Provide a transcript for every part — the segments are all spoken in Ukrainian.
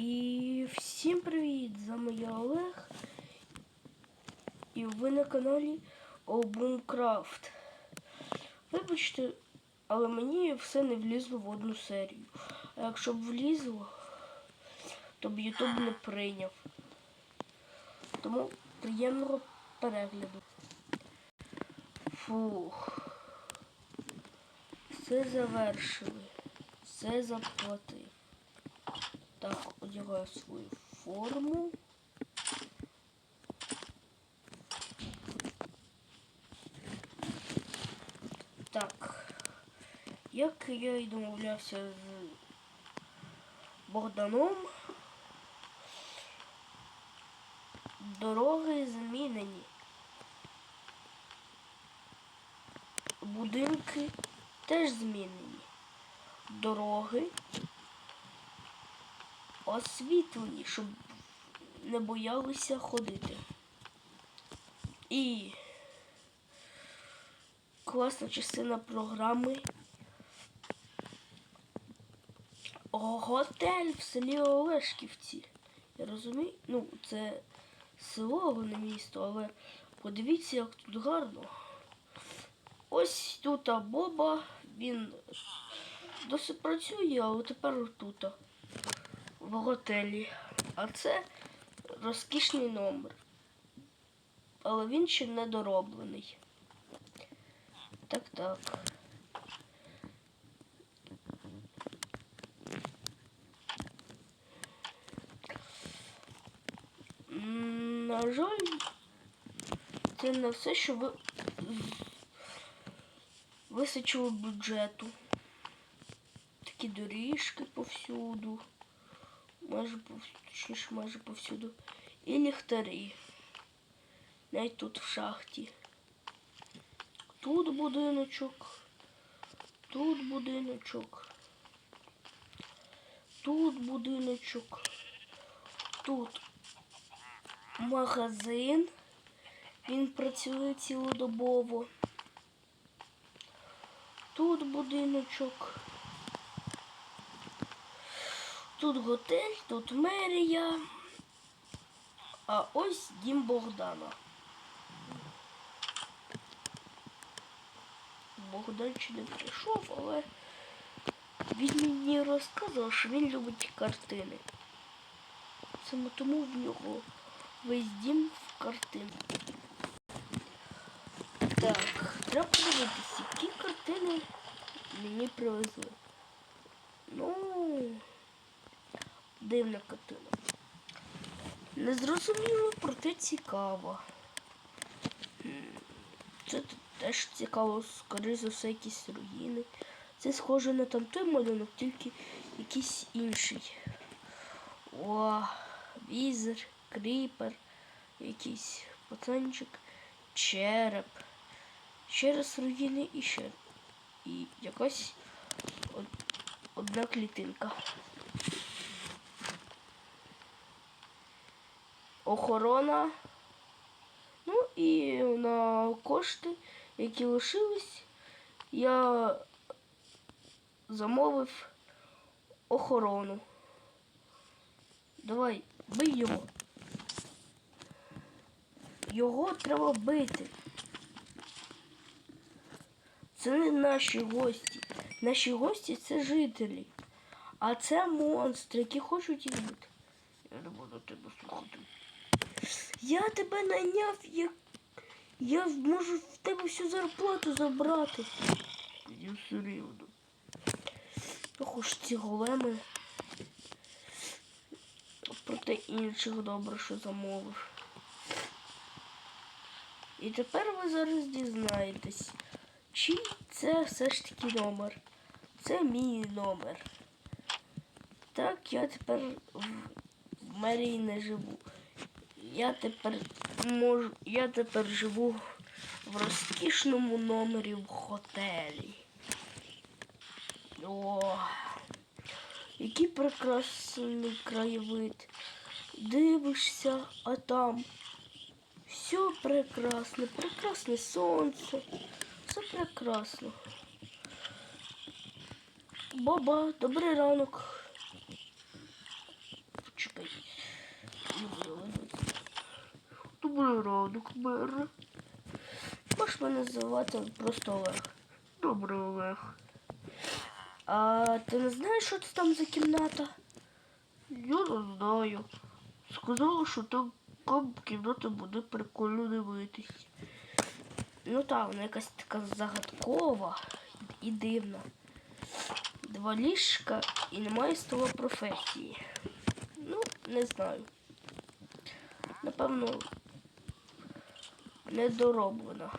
І всім привіт! З вами я Олег. І ви на каналі Обумкрафт. Вибачте, але мені все не влізло в одну серію. А якщо б влізло, то б Ютуб не прийняв. Тому приємного перегляду. Фух. Все завершили. Все заплатив. Так, одягаю свою форму. Так. Як я і домовлявся з Богданом, дороги змінені. Будинки теж змінені. Дороги освітлені, щоб не боялися ходити. І класна частина програми. Готель в селі Олешківці. Я розумію, ну, це село, не місто, але подивіться, як тут гарно. Ось тут Боба, він досить працює, але тепер тут в готелі. А це розкішний номер. Але він ще не дороблений. Так, так. На жаль, це не все, що ви височило бюджету. Такі доріжки повсюду. Майже точніше, майже повсюду. І ліхтарі. Навіть тут в шахті. Тут будиночок. Тут будиночок. Тут будиночок. Тут магазин. Він працює цілодобово. Тут будиночок. Тут готель, тут мерія. А ось дім Богдана. Богдан ще не прийшов, але він мені розказував, що він любить картини. Саме тому в нього весь дім в картинах. Так, треба подивитися, які картини мені привезли. Ну, дивна картина. Незрозуміло, проте цікаво. Це т- теж цікаво, скоріше за все, якісь руїни. Це схоже на там той малюнок, тільки якийсь інший. О, візер, кріпер, якийсь пацанчик, череп. Ще раз руїни і ще. І якась одна клітинка. Охорона. Ну і на кошти, які лишились, я замовив охорону. Давай, бий його. Його треба бити. Це не наші гості. Наші гості це жителі. А це монстри, які хочуть їх бити. Я не буду тебе слухати. Я тебе найняв, я, я можу в тебе всю зарплату забрати. Я все рівно. Ох уж ці големи. Проте інших добре, що замовив. І тепер ви зараз дізнаєтесь, чий це все ж таки номер. Це мій номер. Так, я тепер в, в мерії не живу. Я тепер можу. Я тепер живу в розкішному номері в готелі. О, який прекрасний краєвид. Дивишся, а там все прекрасно, прекрасне сонце. Все прекрасно. Баба, добрий ранок. Добрий ранок, мер. Можеш мене називати просто Олег. Добре, Олег. А ти не знаєш, що це там за кімната? Я не знаю. Сказали, що там там кімната буде прикольно дивитись. Ну так, вона якась така загадкова і дивна. Два ліжка і немає стола професії. Ну, не знаю. Напевно, недороблена.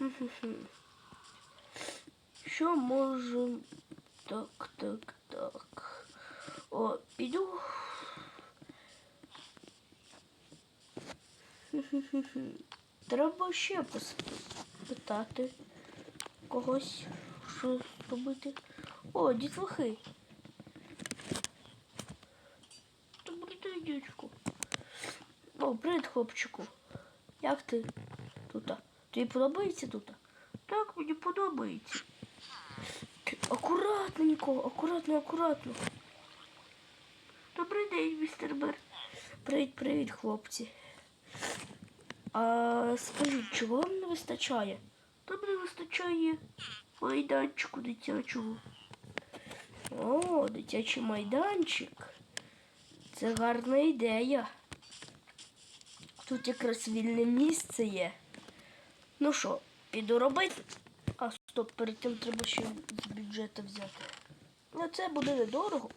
Що можемо... Так, так, так. О, піду. Треба ще питати когось, що робити. О, дітлахи. Добрий дядьку. О, привіт, хлопчику. Як ти тут? Тобі подобається тут? Так, мені подобається. Акуратненько, акуратно, акуратно. Добрий день, містер Бер. Привіт, привіт, хлопці. А скажіть, чого вам не вистачає? Там не вистачає майданчику дитячого. О, дитячий майданчик. Це гарна ідея. Тут якраз вільне місце є. Ну що, піду робити? А стоп, перед тим треба ще з бюджету взяти. Ну це буде недорого.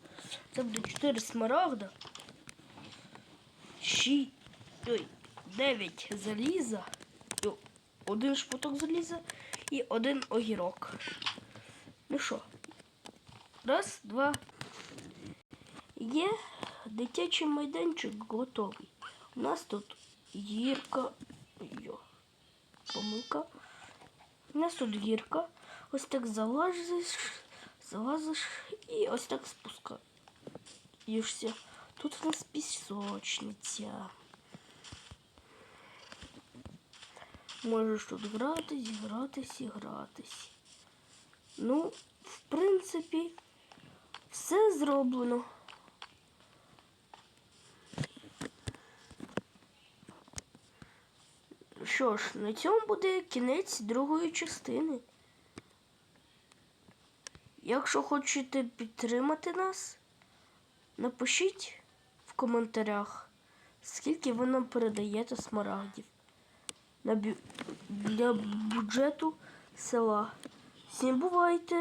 Це буде 4 смарагда. 6. Ой, 9 заліза. Один шпуток заліза і один огірок. Ну що? Раз, два. Є дитячий майданчик готовий. У нас тут гірка. Йо. Помилка. Нас тут гірка. Ось так залазиш, залазиш і ось так спускаєшся. Тут у нас пісочниця. Можеш тут гратись, гратись і гратись. Ну, в принципі, все зроблено. Що ж, на цьому буде кінець другої частини. Якщо хочете підтримати нас, напишіть в коментарях, скільки ви нам передаєте смарагдів на бю... для бюджету села. Всім бувайте!